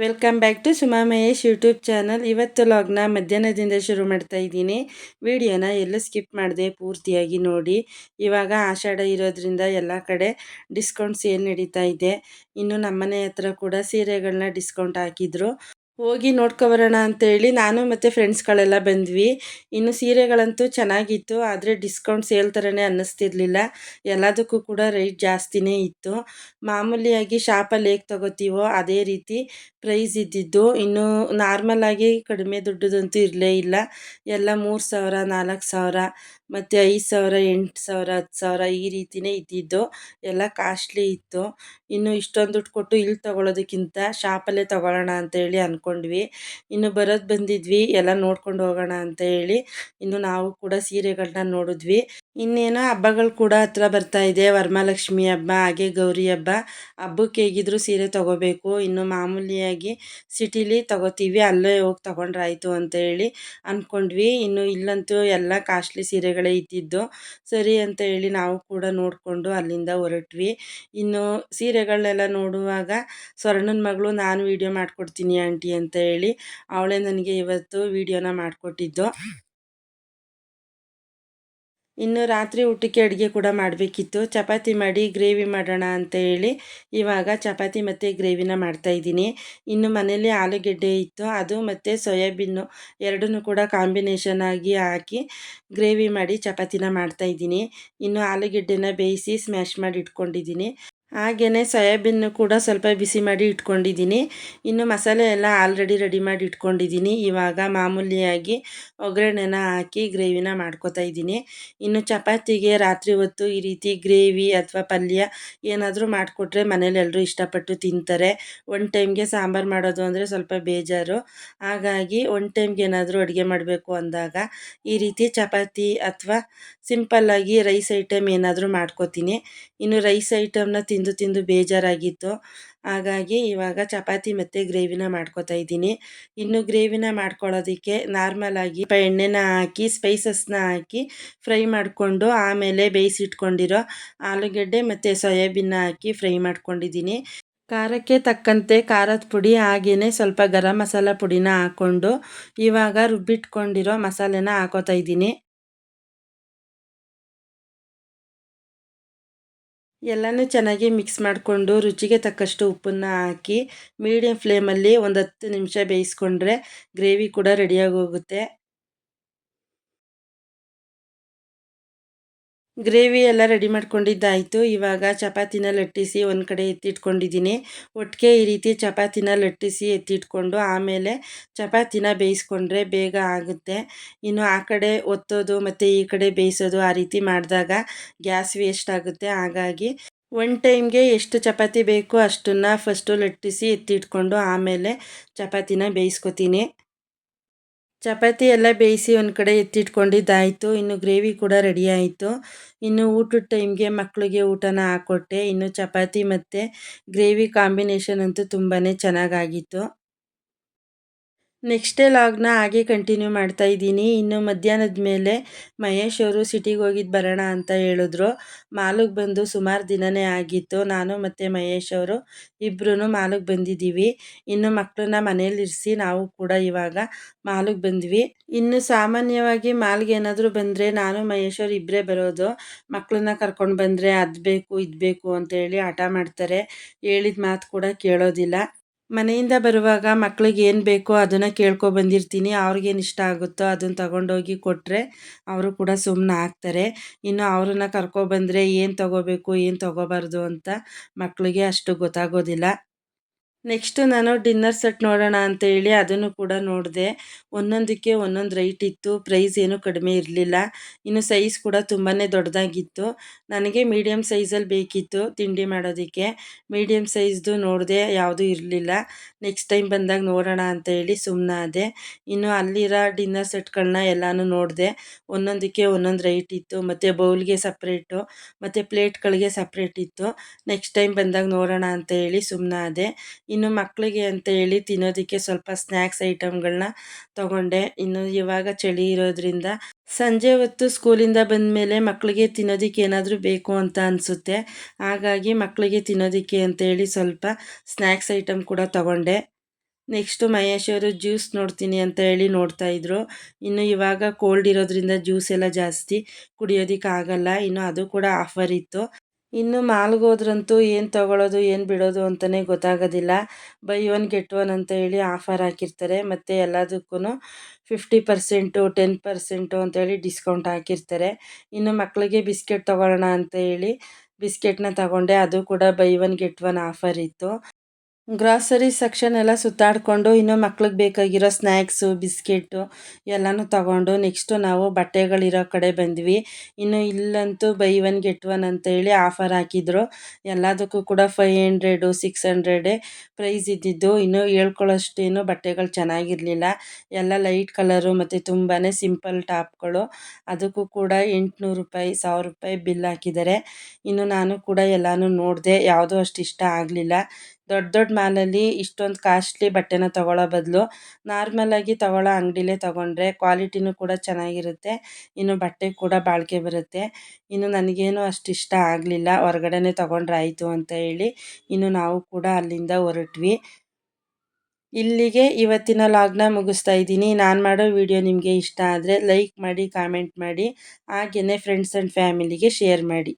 Welcome back to Suma Mahesh YouTube channel ಇವತ್ತು ಲಾಗ್ನ ಮಧ್ಯಾಹ್ನದಿಂದ ಶುರು ಮಾಡ್ತಾ ಇದ್ದೀನಿ. ವಿಡಿಯೋನ ಎಲ್ಲೂ ಸ್ಕಿಪ್ ಮಾಡಿದೆ ಪೂರ್ತಿಯಾಗಿ ನೋಡಿ. ಇವಾಗ ಆಷಾಢ ಇರೋದ್ರಿಂದ ಎಲ್ಲ ಕಡೆ ಡಿಸ್ಕೌಂಟ್ಸ್ ಏನು ನಡೀತಾ ಇದೆ. ಇನ್ನು ನಮ್ಮನೆ ಹತ್ರ ಕೂಡ ಸೀರೆಗಳನ್ನ ಡಿಸ್ಕೌಂಟ್ ಹಾಕಿದ್ರು. ಹೋಗಿ ನೋಡ್ಕೊಬರೋಣ ಅಂತೇಳಿ ನಾನು ಮತ್ತು ಫ್ರೆಂಡ್ಸ್ಗಳೆಲ್ಲ ಬಂದ್ವಿ. ಇನ್ನು ಸೀರೆಗಳಂತೂ ಚೆನ್ನಾಗಿತ್ತು, ಆದರೆ ಡಿಸ್ಕೌಂಟ್ ಸೇಲ್ ಥರನೇ ಅನ್ನಿಸ್ತಿರ್ಲಿಲ್ಲ. ಎಲ್ಲದಕ್ಕೂ ಕೂಡ ರೇಟ್ ಜಾಸ್ತಿನೇ ಇತ್ತು. ಮಾಮೂಲಿಯಾಗಿ ಶಾಪಲ್ಲಿ ಹೇಗೆ ತಗೋತೀವೋ ಅದೇ ರೀತಿ ಪ್ರೈಸ್ ಇದ್ದಿದ್ದು. ಇನ್ನು ನಾರ್ಮಲಾಗಿ ಕಡಿಮೆ ದುಡ್ಡದಂತೂ ಇರಲೇ ಇಲ್ಲ. ಎಲ್ಲ ಮೂರು ಸಾವಿರ, ನಾಲ್ಕು ಸಾವಿರ ಮತ್ತು ಐದು ಸಾವಿರ, ಎಂಟು ಸಾವಿರ, ಹತ್ತು ಸಾವಿರ ಈ ರೀತಿಯೇ ಇದ್ದಿದ್ದು. ಎಲ್ಲ ಕಾಸ್ಟ್ಲಿ ಇತ್ತು. ಇನ್ನು ಇಷ್ಟೊಂದು ದುಡ್ಡು ಕೊಟ್ಟು ಇಲ್ಲಿ ತೊಗೊಳೋದಕ್ಕಿಂತ ಶಾಪಲ್ಲೇ ತೊಗೊಳ್ಳೋಣ ಅಂತೇಳಿ ಅಂದ್ಕೊಂಡ್ವಿ ಇನ್ನು ಬರೋದು ಬಂದಿದ್ವಿ. ಎಲ್ಲ ನೋಡ್ಕೊಂಡು ಹೋಗೋಣ ಅಂತ ಹೇಳಿ ಇನ್ನು ನಾವು ಕೂಡ ಸೀರೆಗಳನ್ನ ನೋಡಿದ್ವಿ. ಇನ್ನೇನೋ ಹಬ್ಬಗಳು ಕೂಡ ಹತ್ರ ಬರ್ತಾ ಇದೆ. ವರಮಹಾಲಕ್ಷ್ಮಿ ಹಬ್ಬ, ಹಾಗೆ ಗೌರಿ ಹಬ್ಬ. ಹಬ್ಬಕ್ಕೆ ಹೇಗಿದ್ರು ಸೀರೆ ತೊಗೋಬೇಕು. ಇನ್ನು ಮಾಮೂಲಿಯಾಗಿ ಸಿಟಿಲಿ ತೊಗೋತೀವಿ. ಅಲ್ಲೇ ಹೋಗಿ ತೊಗೊಂಡ್ರಾಯ್ತು ಅಂತ ಹೇಳಿ ಅಂದ್ಕೊಂಡ್ವಿ ಇನ್ನು ಇಲ್ಲಂತೂ ಎಲ್ಲ ಕಾಸ್ಟ್ಲಿ ಸೀರೆಗಳೇ ಇದ್ದಿದ್ದು. ಸರಿ ಅಂತ ಹೇಳಿ ನಾವು ಕೂಡ ನೋಡಿಕೊಂಡು ಅಲ್ಲಿಂದ ಹೊರಟ್ವಿ. ಇನ್ನು ಸೀರೆಗಳನ್ನೆಲ್ಲ ನೋಡುವಾಗ ಸ್ವರ್ಣನ ಮಗಳು, ನಾನು ವೀಡಿಯೋ ಮಾಡಿಕೊಡ್ತೀನಿ ಆಂಟಿ ಅಂತ ಹೇಳಿ ಅವಳೇ ನನಗೆ ಇವತ್ತು ವೀಡಿಯೋನ ಮಾಡಿಕೊಟ್ಟಿದ್ದು. ಇನ್ನು ರಾತ್ರಿ ಊಟಕ್ಕೆ ಅಡುಗೆ ಕೂಡ ಮಾಡಬೇಕಿತ್ತು. ಚಪಾತಿ ಮಾಡಿ ಗ್ರೇವಿ ಮಾಡೋಣ ಅಂತ ಹೇಳಿ ಇವಾಗ ಚಪಾತಿ ಮತ್ತು ಗ್ರೇವಿನ ಮಾಡ್ತಾಯಿದ್ದೀನಿ ಇನ್ನು ಮನೇಲಿ ಆಲೂಗೆಡ್ಡೆ ಇತ್ತು. ಅದು ಮತ್ತು ಸೋಯಾಬೀನು ಎರಡನ್ನೂ ಕೂಡ ಕಾಂಬಿನೇಷನ್ ಆಗಿ ಹಾಕಿ ಗ್ರೇವಿ ಮಾಡಿ ಚಪಾತಿನ ಮಾಡ್ತಾಯಿದ್ದೀನಿ ಇನ್ನು ಆಲೂಗೆಡ್ಡೆನ ಬೇಯಿಸಿ ಸ್ಮ್ಯಾಶ್ ಮಾಡಿ ಇಟ್ಕೊಂಡಿದ್ದೀನಿ. ಹಾಗೆಯೇ ಸೋಯಾಬೀನ್ ಕೂಡ ಸ್ವಲ್ಪ ಬಿಸಿ ಮಾಡಿ ಇಟ್ಕೊಂಡಿದ್ದೀನಿ. ಇನ್ನು ಮಸಾಲೆ ಎಲ್ಲ ಆಲ್ರೆಡಿ ರೆಡಿ ಮಾಡಿ ಇಟ್ಕೊಂಡಿದ್ದೀನಿ. ಇವಾಗ ಮಾಮೂಲಿಯಾಗಿ ಒಗ್ಗರಣೆನ ಹಾಕಿ ಗ್ರೇವಿನ ಮಾಡ್ಕೋತಾ ಇದ್ದೀನಿ. ಇನ್ನು ಚಪಾತಿಗೆ ರಾತ್ರಿ ಹೊತ್ತು ಈ ರೀತಿ ಗ್ರೇವಿ ಅಥವಾ ಪಲ್ಯ ಏನಾದರೂ ಮಾಡಿಕೊಟ್ರೆ ಮನೇಲಿ ಎಲ್ಲರೂ ಇಷ್ಟಪಟ್ಟು ತಿಂತಾರೆ. ಒನ್ ಟೈಮ್ಗೆ ಸಾಂಬಾರು ಮಾಡೋದು ಅಂದರೆ ಸ್ವಲ್ಪ ಬೇಜಾರು. ಹಾಗಾಗಿ ಒನ್ ಟೈಮ್ಗೆ ಏನಾದರೂ ಅಡುಗೆ ಮಾಡಬೇಕು ಅಂದಾಗ ಈ ರೀತಿ ಚಪಾತಿ ಅಥವಾ ಸಿಂಪಲ್ಲಾಗಿ ರೈಸ್ ಐಟಮ್ ಏನಾದರೂ ಮಾಡ್ಕೋತೀನಿ. ಇನ್ನು ರೈಸ್ ಐಟಮ್ನ ತಿಂದು ತಿಂದು ಬೇಜಾರಾಗಿತ್ತು. ಹಾಗಾಗಿ ಇವಾಗ ಚಪಾತಿ ಮತ್ತು ಗ್ರೇವಿನ ಮಾಡ್ಕೋತಾ ಇದ್ದೀನಿ. ಇನ್ನು ಗ್ರೇವಿನ ಮಾಡ್ಕೊಳ್ಳೋದಕ್ಕೆ ನಾರ್ಮಲಾಗಿ ಎಣ್ಣೆನ ಹಾಕಿ, ಸ್ಪೈಸಸ್ನ ಹಾಕಿ ಫ್ರೈ ಮಾಡಿಕೊಂಡು ಆಮೇಲೆ ಬೇಯಿಸಿಟ್ಕೊಂಡಿರೋ ಆಲೂಗಡ್ಡೆ ಮತ್ತು ಸೋಯಾಬೀನ್ನ ಹಾಕಿ ಫ್ರೈ ಮಾಡ್ಕೊಂಡಿದ್ದೀನಿ. ಖಾರಕ್ಕೆ ತಕ್ಕಂತೆ ಖಾರದ ಪುಡಿ ಹಾಗೆಯೇ ಸ್ವಲ್ಪ ಗರಂ ಮಸಾಲ ಪುಡಿನ ಹಾಕ್ಕೊಂಡು ಇವಾಗ ರುಬ್ಬಿಟ್ಕೊಂಡಿರೋ ಮಸಾಲೆನ ಹಾಕೋತಾ ಇದ್ದೀನಿ. ಎಲ್ಲನೂ ಚೆನ್ನಾಗಿ ಮಿಕ್ಸ್ ಮಾಡಿಕೊಂಡು ರುಚಿಗೆ ತಕ್ಕಷ್ಟು ಉಪ್ಪನ್ನು ಹಾಕಿ ಮೀಡಿಯಮ್ ಫ್ಲೇಮಲ್ಲಿ ಒಂದು ಹತ್ತು ನಿಮಿಷ ಬೇಯಿಸ್ಕೊಂಡ್ರೆ ಗ್ರೇವಿ ಕೂಡ ರೆಡಿಯಾಗಿ ಹೋಗುತ್ತೆ ಗ್ರೇವಿ ಎಲ್ಲ ರೆಡಿ ಮಾಡ್ಕೊಂಡಿದ್ದಾಯಿತು. ಇವಾಗ ಚಪಾತಿನ ಲಟ್ಟಿಸಿ ಒಂದು ಕಡೆ ಎತ್ತಿಟ್ಕೊಂಡಿದ್ದೀನಿ. ಒಟ್ಟಿಗೆ ಈ ರೀತಿ ಚಪಾತಿನ ಲಟ್ಟಿಸಿ ಎತ್ತಿಟ್ಕೊಂಡು ಆಮೇಲೆ ಚಪಾತಿನ ಬೇಯಿಸ್ಕೊಂಡ್ರೆ ಬೇಗ ಆಗುತ್ತೆ. ಇನ್ನು ಆ ಕಡೆ ಒತ್ತೋದು ಮತ್ತು ಈ ಕಡೆ ಬೇಯಿಸೋದು ಆ ರೀತಿ ಮಾಡಿದಾಗ ಗ್ಯಾಸ್ ವೇಸ್ಟ್ ಆಗುತ್ತೆ. ಹಾಗಾಗಿ ಒನ್ ಟೈಮ್ಗೆ ಎಷ್ಟು ಚಪಾತಿ ಬೇಕೋ ಅಷ್ಟನ್ನು ಫಸ್ಟು ಲಟ್ಟಿಸಿ ಎತ್ತಿಟ್ಕೊಂಡು ಆಮೇಲೆ ಚಪಾತಿನ ಬೇಯಿಸ್ಕೊತೀನಿ. ಚಪಾತಿ ಎಲ್ಲ ಬೇಯಿಸಿ ಒಂದು ಕಡೆ ಎತ್ತಿಟ್ಕೊಂಡಿದ್ದಾಯಿತು. ಇನ್ನು ಗ್ರೇವಿ ಕೂಡ ರೆಡಿ ಆಯಿತು. ಇನ್ನು ಊಟದ ಟೈಮ್ಗೆ ಮಕ್ಕಳಿಗೆ ಊಟನ ಹಾಕ್ಕೊಟ್ಟೆ ಇನ್ನು ಚಪಾತಿ ಮತ್ತು ಗ್ರೇವಿ ಕಾಂಬಿನೇಷನ್ ಅಂತೂ ತುಂಬಾ ಚೆನ್ನಾಗಾಗಿತ್ತು. ನೆಕ್ಸ್ಟ್ ಡೇ ಲಾಗ್ನ ಹಾಗೆ ಕಂಟಿನ್ಯೂ ಮಾಡ್ತಾ ಇದ್ದೀನಿ. ಇನ್ನು ಮಧ್ಯಾಹ್ನದ ಮೇಲೆ ಮಹೇಶ್ ಅವರು ಸಿಟಿಗೆ ಹೋಗಿದ್ದು ಬರೋಣ ಅಂತ ಹೇಳಿದ್ರು. ಮಾಲಿಗೆ ಬಂದು ಸುಮಾರು ದಿನವೇ ಆಗಿತ್ತು. ನಾನು ಮತ್ತು ಮಹೇಶ್ ಅವರು ಇಬ್ಬರೂ ಮಾಲಿಗೆ ಬಂದಿದ್ದೀವಿ. ಇನ್ನು ಮಕ್ಕಳನ್ನ ಮನೇಲಿರಿಸಿ ನಾವು ಕೂಡ ಇವಾಗ ಮಾಲಿಗೆ ಬಂದ್ವಿ. ಇನ್ನು ಸಾಮಾನ್ಯವಾಗಿ ಮಾಲ್ಗೆ ಏನಾದರೂ ಬಂದರೆ ನಾನು, ಮಹೇಶ್ ಅವರು ಇಬ್ಬರೇ ಬರೋದು. ಮಕ್ಕಳನ್ನ ಕರ್ಕೊಂಡು ಬಂದರೆ ಅದು ಬೇಕು, ಇದು ಬೇಕು ಅಂತೇಳಿ ಆಟ ಮಾಡ್ತಾರೆ. ಹೇಳಿದ ಮಾತು ಕೂಡ ಕೇಳೋದಿಲ್ಲ. ಮನೆಯಿಂದ ಬರುವಾಗ ಮಕ್ಳಿಗೆ ಏನು ಬೇಕೋ ಅದನ್ನು ಕೇಳ್ಕೊ ಬಂದಿರ್ತೀನಿ. ಅವ್ರಿಗೇನು ಇಷ್ಟ ಆಗುತ್ತೋ ಅದನ್ನು ತಗೊಂಡೋಗಿ ಕೊಟ್ಟರೆ ಅವರು ಕೂಡ ಸುಮ್ಮನೆ ಆಗ್ತಾರೆ. ಇನ್ನು ಅವ್ರನ್ನ ಕರ್ಕೊಬಂದರೆ ಏನು ತಗೋಬೇಕು, ಏನು ತಗೋಬಾರ್ದು ಅಂತ ಮಕ್ಕಳಿಗೆ ಅಷ್ಟು ಗೊತ್ತಾಗೋದಿಲ್ಲ. ನೆಕ್ಸ್ಟು ನಾನು ಡಿನ್ನರ್ ಸೆಟ್ ನೋಡೋಣ ಅಂತ ಹೇಳಿ ಅದನ್ನು ಕೂಡ ನೋಡಿದೆ. ಒಂದೊಂದಕ್ಕೆ ಒಂದೊಂದು ರೈಟ್ ಇತ್ತು. ಪ್ರೈಸ್ ಏನು ಕಡಿಮೆ ಇರಲಿಲ್ಲ. ಇನ್ನು ಸೈಜ್ ಕೂಡ ತುಂಬಾ ದೊಡ್ಡದಾಗಿತ್ತು. ನನಗೆ ಮೀಡಿಯಮ್ ಸೈಜಲ್ಲಿ ಬೇಕಿತ್ತು ತಿಂಡಿ ಮಾಡೋದಕ್ಕೆ. ಮೀಡಿಯಮ್ ಸೈಜ್ದು ನೋಡಿದೆ, ಯಾವುದೂ ಇರಲಿಲ್ಲ. ನೆಕ್ಸ್ಟ್ ಟೈಮ್ ಬಂದಾಗ ನೋಡೋಣ ಅಂತ ಹೇಳಿ ಸುಮ್ಮನಾದೆ ಇನ್ನು ಅಲ್ಲಿರೋ ಡಿನ್ನರ್ ಸೆಟ್ಗಳನ್ನ ಎಲ್ಲನೂ ನೋಡಿದೆ. ಒಂದೊಂದಕ್ಕೆ ಒಂದೊಂದು ರೈಟ್ ಇತ್ತು. ಮತ್ತು ಬೌಲ್ಗೆ ಸಪ್ರೇಟು ಮತ್ತು ಪ್ಲೇಟ್ಗಳಿಗೆ ಸಪ್ರೇಟ್ ಇತ್ತು. ನೆಕ್ಸ್ಟ್ ಟೈಮ್ ಬಂದಾಗ ನೋಡೋಣ ಅಂತ ಹೇಳಿ ಸುಮ್ಮನಾದೆ ಇನ್ನು ಮಕ್ಕಳಿಗೆ ಅಂತ ಹೇಳಿ ತಿನ್ನೋದಕ್ಕೆ ಸ್ವಲ್ಪ ಸ್ನ್ಯಾಕ್ಸ್ ಐಟಮ್ಗಳನ್ನ ತಗೊಂಡೆ. ಇನ್ನು ಇವಾಗ ಚಳಿ ಇರೋದ್ರಿಂದ ಸಂಜೆ ಹೊತ್ತು ಸ್ಕೂಲಿಂದ ಬಂದ ಮೇಲೆ ಮಕ್ಕಳಿಗೆ ತಿನ್ನೋದಕ್ಕೆ ಏನಾದರೂ ಬೇಕು ಅಂತ ಅನಿಸುತ್ತೆ. ಹಾಗಾಗಿ ಮಕ್ಕಳಿಗೆ ತಿನ್ನೋದಕ್ಕೆ ಅಂತೇಳಿ ಸ್ವಲ್ಪ ಸ್ನ್ಯಾಕ್ಸ್ ಐಟಮ್ ಕೂಡ ತಗೊಂಡೆ. ನೆಕ್ಸ್ಟು ಮಹೇಶ್ ಅವರು ಜ್ಯೂಸ್ ನೋಡ್ತೀನಿ ಅಂತ ಹೇಳಿ ನೋಡ್ತಾ ಇದ್ರು. ಇನ್ನು ಇವಾಗ ಕೋಲ್ಡ್ ಇರೋದ್ರಿಂದ ಜ್ಯೂಸ್ ಎಲ್ಲ ಜಾಸ್ತಿ ಕುಡಿಯೋದಕ್ಕಾಗಲ್ಲ. ಇನ್ನು ಅದು ಕೂಡ ಆಫರ್ ಇತ್ತು. ಇನ್ನು ಮಾಲ್ಗೆ ಹೋದ್ರಂತೂ ಏನು ತಗೊಳ್ಳೋದು ಏನು ಬಿಡೋದು ಅಂತಲೇ ಗೊತ್ತಾಗೋದಿಲ್ಲ. ಬೈ ಒನ್ ಗೆಟ್ ಒನ್ ಅಂತ ಹೇಳಿ ಆಫರ್ ಹಾಕಿರ್ತಾರೆ. ಮತ್ತು ಎಲ್ಲದಕ್ಕೂ ಫಿಫ್ಟಿ ಪರ್ಸೆಂಟು, ಟೆನ್ ಪರ್ಸೆಂಟು ಅಂತೇಳಿ ಡಿಸ್ಕೌಂಟ್ ಹಾಕಿರ್ತಾರೆ. ಇನ್ನು ಮಕ್ಕಳಿಗೆ ಬಿಸ್ಕೆಟ್ ತೊಗೊಳ್ಳೋಣ ಅಂತ ಹೇಳಿ ಬಿಸ್ಕೆಟ್ನ ತಗೊಂಡೆ. ಅದು ಕೂಡ buy one get one offer ಇತ್ತು. ಗ್ರಾಸರಿ ಸೆಕ್ಷನ್ ಎಲ್ಲ ಸುತ್ತಾಡಿಕೊಂಡು ಇನ್ನು ಮಕ್ಳಿಗೆ ಬೇಕಾಗಿರೋ ಸ್ನ್ಯಾಕ್ಸು ಬಿಸ್ಕೆಟು ಎಲ್ಲನೂ ತಗೊಂಡು ನೆಕ್ಸ್ಟು ನಾವು ಬಟ್ಟೆಗಳಿರೋ ಕಡೆ ಬಂದ್ವಿ. ಇನ್ನು ಇಲ್ಲಂತೂ ಬೈ ಒನ್ ಗೆಟ್ ಒನ್ ಅಂತ ಹೇಳಿ ಆಫರ್ ಹಾಕಿದ್ರು. ಎಲ್ಲದಕ್ಕೂ ಕೂಡ ಫೈವ್ ಹಂಡ್ರೆಡು, ಸಿಕ್ಸ್ ಹಂಡ್ರೆಡೇ ಪ್ರೈಸ್ ಇದ್ದಿದ್ದು. ಇನ್ನೂ ಹೇಳ್ಕೊಳ್ಳೋಷ್ಟೇನು ಬಟ್ಟೆಗಳು ಚೆನ್ನಾಗಿರಲಿಲ್ಲ. ಎಲ್ಲ ಲೈಟ್ ಕಲರು ಮತ್ತು ತುಂಬಾ ಸಿಂಪಲ್ ಟಾಪ್ಗಳು. ಅದಕ್ಕೂ ಕೂಡ ಎಂಟುನೂರು ರೂಪಾಯಿ, ಸಾವಿರ ರೂಪಾಯಿ ಬಿಲ್ ಹಾಕಿದ್ದಾರೆ. ಇನ್ನು ನಾನು ಕೂಡ ಎಲ್ಲನೂ ನೋಡಿದೆ. ಯಾವುದೂ ಅಷ್ಟು ಇಷ್ಟ ಆಗಲಿಲ್ಲ. ದೊಡ್ಡ ದೊಡ್ಡ ಮಾಲಲ್ಲಿ ಇಷ್ಟೊಂದು ಕಾಸ್ಟ್ಲಿ ಬಟ್ಟೆನ ತಗೊಳ್ಳೋ ಬದಲು ನಾರ್ಮಲಾಗಿ ತೊಗೊಳ್ಳೋ ಅಂಗಡಿಲೇ ತಗೊಂಡ್ರೆ ಕ್ವಾಲಿಟಿನೂ ಕೂಡ ಚೆನ್ನಾಗಿರುತ್ತೆ, ಇನ್ನು ಬಟ್ಟೆ ಕೂಡ ಬಾಳಿಕೆ ಬರುತ್ತೆ. ಇನ್ನು ನನಗೇನು ಅಷ್ಟು ಇಷ್ಟ ಆಗಲಿಲ್ಲ, ಹೊರಗಡೆನೇ ತೊಗೊಂಡ್ರೆ ಆಯಿತು ಅಂತ ಹೇಳಿ ಇನ್ನು ನಾವು ಕೂಡ ಅಲ್ಲಿಂದ ಹೊರಟ್ವಿ. ಇಲ್ಲಿಗೆ ಇವತ್ತಿನ ಲಾಗ್ನ ಮುಗಿಸ್ತಾ ಇದ್ದೀನಿ. ನಾನು ಮಾಡೋ ವಿಡಿಯೋ ನಿಮಗೆ ಇಷ್ಟ ಆದರೆ ಲೈಕ್ ಮಾಡಿ, ಕಾಮೆಂಟ್ ಮಾಡಿ ಹಾಗೆಯೇ ಫ್ರೆಂಡ್ಸ್ ಆ್ಯಂಡ್ ಫ್ಯಾಮಿಲಿಗೆ ಶೇರ್ ಮಾಡಿ.